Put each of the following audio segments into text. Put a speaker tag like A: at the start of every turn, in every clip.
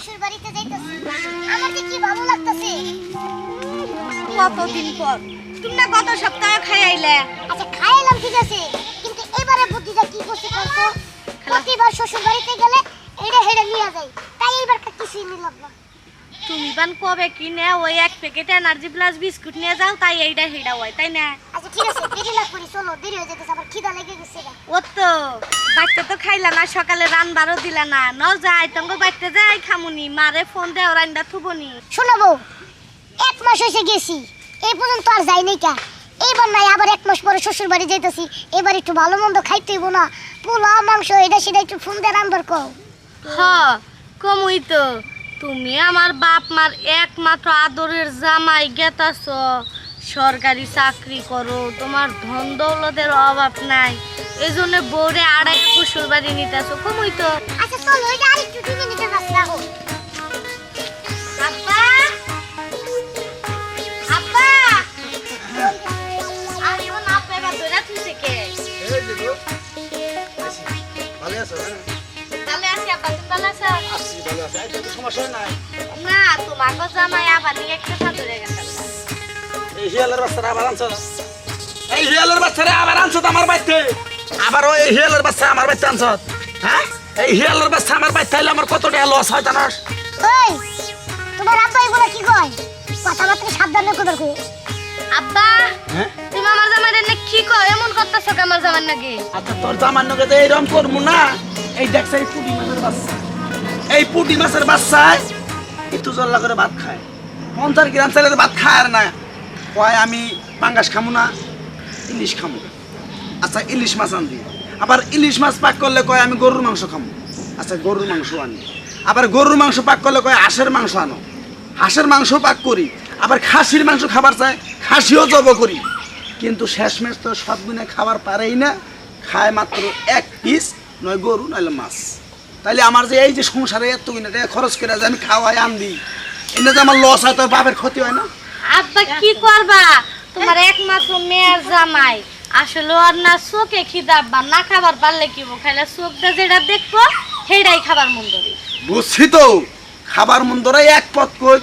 A: শ্বশুর বাড়িতে যাইতেছি। আমার যে কি ভালো লাগতেছে?
B: কতদিন পর? তুমি না গত সপ্তাহে খাই আইলে
A: আচ্ছা খাইলাম ঠিক আছে কিন্তু এবারে বুদ্ধিটা কি করছে বলতো প্রতিবার শ্বশুর বাড়িতে গেলে হেড়ে হেড়ে নিয়ে যাই তাই এইবার কিছুই নিলাম না।
B: তুমি বান কবে কিনে ওই এক প্যাকেট এনার্জি প্লাস বিস্কুট নিয়ে যাও তাই এইটা হেডা হয় তাই না?
A: ঠিক আছে দেরি লাগ করি চলো দেরি হয়ে যেতেছে আবার খিদা লেগে গেছে
B: ও তো তো খাইলা না সকালে রানবারও দিলা না। ন যাই তঙ্গ যাই খামুনি মারে ফোন দেও রান্দা থুবনি।
A: শোনো বউ এক মাস হয়েছে গেছি এই পর্যন্ত আর যাই নাই কা। এইবার নাই আবার এক মাস পরে শ্বশুর বাড়ি যাইতেছি এবার একটু ভালো মন্দ না। পোলা মাংস এটা সেটা একটু ফোন কও।
B: হ কমই তো। তুমি আমার বাপ মার একমাত্র আদরের জামাই গেতাছ। সরকারি চাকরি করো তোমার ধন দৌলতের অভাব নাই। এই জন্য বউরে আড়াই কুসুর বাড়ি নিতেছো কমই তো।
A: আচ্ছা চলো এটা আরেকটু টিনে নিতে
B: আসি আব্বা! তুমি ভালো আছো?
C: আছি, ভালো আছি। এই তো নাই।
B: না তোমাকে জামাই আবার নিয়ে একটা ধরে গেছে।
C: এই হিয়ালের বাচ্চারা আবার আনছো? এই হিয়ালের বাচ্চারা আবার আনছো তো আমার বাড়িতে? আবার ওই হিয়ালের বাচ্চা আমার বাড়িতে আনছো? হ্যাঁ? এই হিয়ালের বাচ্চা আমার বাড়িতে আইলে আমার কত টাকা লস হয় জানোস?
A: ওই তোমার আব্বা এগুলো কি কয় কথাবার্তা সাবধানে কথা কই
B: আব্বা
C: হ্যাঁ?
B: তুমি আমার জামাই রে কি কো এমন করতেছো কে আমার জামাই নাকি
C: আচ্ছা, তোর জামান্য কে যে এইরকম করব না এই দেখছ এই পুটি মাছের বাচ্চা এই পুটি মাছের বাচ্চায় একটু জল্লা করে ভাত খায় পঞ্চাশ গ্রাম চাইলে ভাত খায় আর না কয় আমি পাঙ্গাস খামু না, ইলিশ খামু। আচ্ছা ইলিশ মাছ আনবি আবার ইলিশ মাছ পাক করলে কয়, আমি গরুর মাংস খামু। আচ্ছা গরুর মাংস আনি। আবার গরুর মাংস পাক করলে কয়, হাঁসের মাংস আনো। হাঁসের মাংস পাক করি। আবার খাসির মাংস খাবার চায় খাসিও জব করি। কিন্তু শেষমেশ তো সব দিনে খাবার পারেই না। খায় মাত্র এক পিস, নয় গরু নইলে মাছ। তাইলে আমার যে এই যে সংসারে এত খরচ করে যে আমি খাওয়াই আনবি এনে যে আমার লস হয় তো বাপের ক্ষতি হয় না?
B: আব্বা কি করবা? তোমার একমাত্র মেয়ের জামাই। আসলে ওর না চোখে খিদাব্বা না খাবার পারলে কি? খাইলে চোখটা যেটা দেখব সেটাই খাবার মন ধরি
C: বুঝছি তো। খাবার মন্দরে এক পথ কই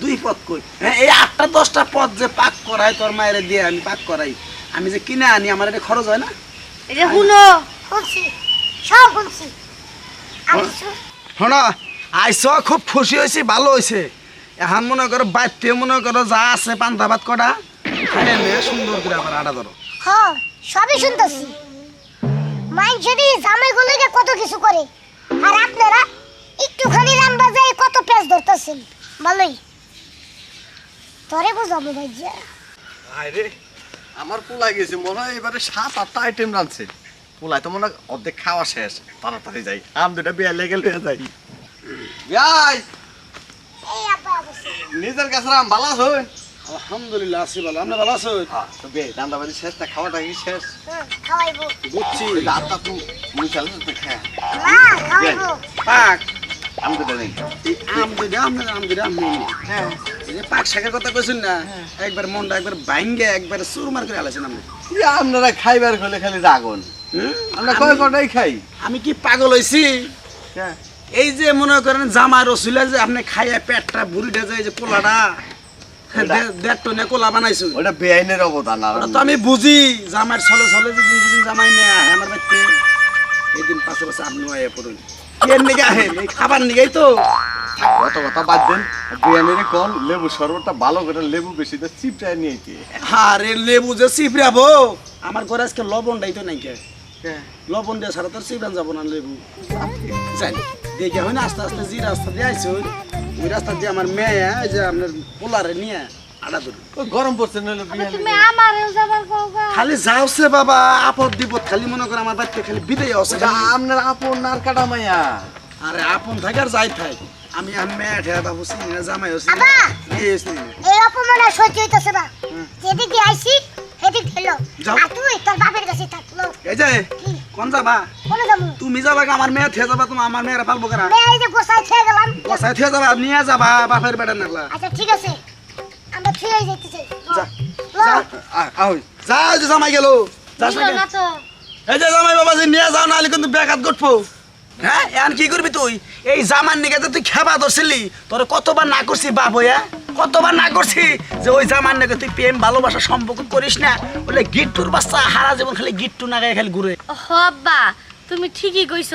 C: দুই পথ কই। হ্যাঁ এই আটটা দশটা পথ যে পাক করাই তোর মায়ের দিয়ে আমি পাক করাই। আমি যে কিনে আনি আমার এটা খরচ হয় না?
B: এই যে শুনো
A: শুনছি সব শুনছি আর শু-
C: শোনো আইস খুব খুশি হয়েছি ভালো হয়েছে। এখন মনে করো বাইতে মনে করো যা আছে পান্তা ভাত কটা সুন্দর করে আবার আটা ধরো।
A: হ সবই শুনতেছি। মাইন যদি জামাই গুলোকে কত কিছু করে। আর আপনারা একটুখানি রান বাজায় কত পেঁচ ধরতেছেন? ভালোই তোরে বুঝাবো ভাই যে
D: আরে আমার পোলাই গেছে মনে হয় এবারে সাত আটটা আইটেম রাঁধছে। পোলাই তো মনে হয় অর্ধেক খাওয়া শেষ তাড়াতাড়ি যাই। আম দুটা বিয়া লেগে লইয়া যাই যাই নিজের কাছে আম ভালো আছো?
C: আলহামদুলিল্লাহ আছি ভালো। আপনি ভালো আছো
D: হ্যাঁ তো বে দান্দাবাজি শেষ না খাওয়াটা কি শেষ?
A: খাওয়াইবো।
C: বুঝছি।
D: তো খা
C: পাক।
D: আম
C: আম আম।
D: হ্যাঁ।
C: পাক শাকের কথা কইছেন না একবার মনটা একবার ভাঙ্গে একবার চুরমার করে আলাইছেন আপনি।
D: আপনারা খাইবার হলে খালি রাগন? আমরা কয় কটাই খাই?
C: আমি কি পাগল হইছি?
D: হ্যাঁ।
C: এই যে মনে করেন জামা রসুলে যে আপনি খাইয়া পেটটা ভুড়িটা যায় যে কোলাটা দেড় টনে কোলা বানাইছো।
D: ওটা বেআইনের অবদান
C: ওটা তো আমি বুঝি জামার ছলে ছলে যে দিন দিন জামাই নিয়ে আহে আমার বাড়িতে। এই দিন পাশে পাশে আপনিও আইয়া পড়ুন। কেন নিগে আহেন এই খাবার নিগেই তো।
D: কত কথা বাদ দেন বেআইনের কোন লেবু শরবতটা ভালো করে লেবু বেশি তো চিপটায় নিয়ে কি
C: আরে লেবু যে চিপড়াবো আমার ঘরে আজকে লবণটাই তো নাই কে। লবণ দিয়ে ছাড়া তোর চিপড়ান যাব না লেবু। যাই দেখে হয় না আস্তে আস্তে যে রাস্তা দিয়ে আইসো ওই রাস্তা দিয়ে আমার মেয়ে এই যে আপনার পোলারে নিয়ে আড়া ধরি
D: গরম পড়ছে
B: কওগা
C: খালি যাওছে বাবা আপদ বিপদ খালি মনে করে আমার বাড়িতে খালি বিদায় আছে
D: আপনার আপন নার কাটা মাইয়া।
C: আরে আপন থাকে আর যাই থাক। আমি আমি মেয়ে ঠেয়া বাবু জামাই হচ্ছি
A: এই অপমান সহ্য হইতেছে না। যেদিক দিয়ে আইসি সেদিক খেলো
C: যাও।
A: আর তুই তোর বাপের কাছে থাকল?
C: এই যে কোন যাবা?
A: কোনে যাব?
C: তুমি যাবা আমার মেয়ে যাবা তোমার আমার মেয়েরা পালবো কেনা
A: মেয়ে এই যে গোসাই খেয়ে গেলাম।
C: বসাই থেয়ে যাবা নিয়ে যাবা বাপের বেটা নাগলা।
A: আচ্ছা ঠিক আছে। আমরা থুয়ে যেতে চাই।
C: যা। যা যা যে জামাই গেল। এই যে জামাই বাবা যে নিয়ে যাও নাহলে কিন্তু হ্যাঁ এখন কি করবি তুই? এই জামার নিকে তুই খেবা ধরছিলি। তোর কতবার না করছি বাবয়া কতবার না করছি যে ওই জামার নিকে তুই প্রেম ভালোবাসা সম্পর্ক করিস না? বলে গিট্টুর বাচ্চা হারা জীবন খালি গিট্টু না গায়ে খালি ঘুরে।
B: হ আব্বা তুমি ঠিকই কইছ।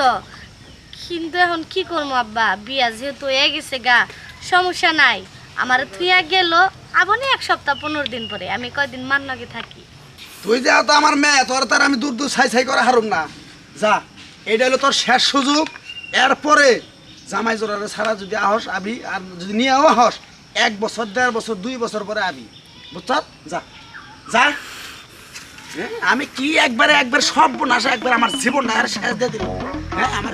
B: কিন্তু এখন কি করব আব্বা? বিয়া যেহেতু হয়ে গেছে গা সমস্যা নাই। আমার থুইয়া গেল আবনি এক সপ্তাহ পনেরো দিন পরে। আমি কয়দিন মান্নাকে থাকি।
C: তুই যা তো আমার মেয়ে তোর তার আমি দূর দূর ছাই ছাই করে হারুম না। যা এটা হলো তোর শেষ সুযোগ। এরপরে জামাই জোরারে ছাড়া যদি আহস আবি আর যদি নিয়ে আহস এক বছর, দেড় বছর, দুই বছর পরে আবি। বুঝছ? যা। যা। আমি কি একবারে, একবার সব নাশা একবার আমার জীবন আর শেষ দিয়ে দিল হ্যাঁ আমার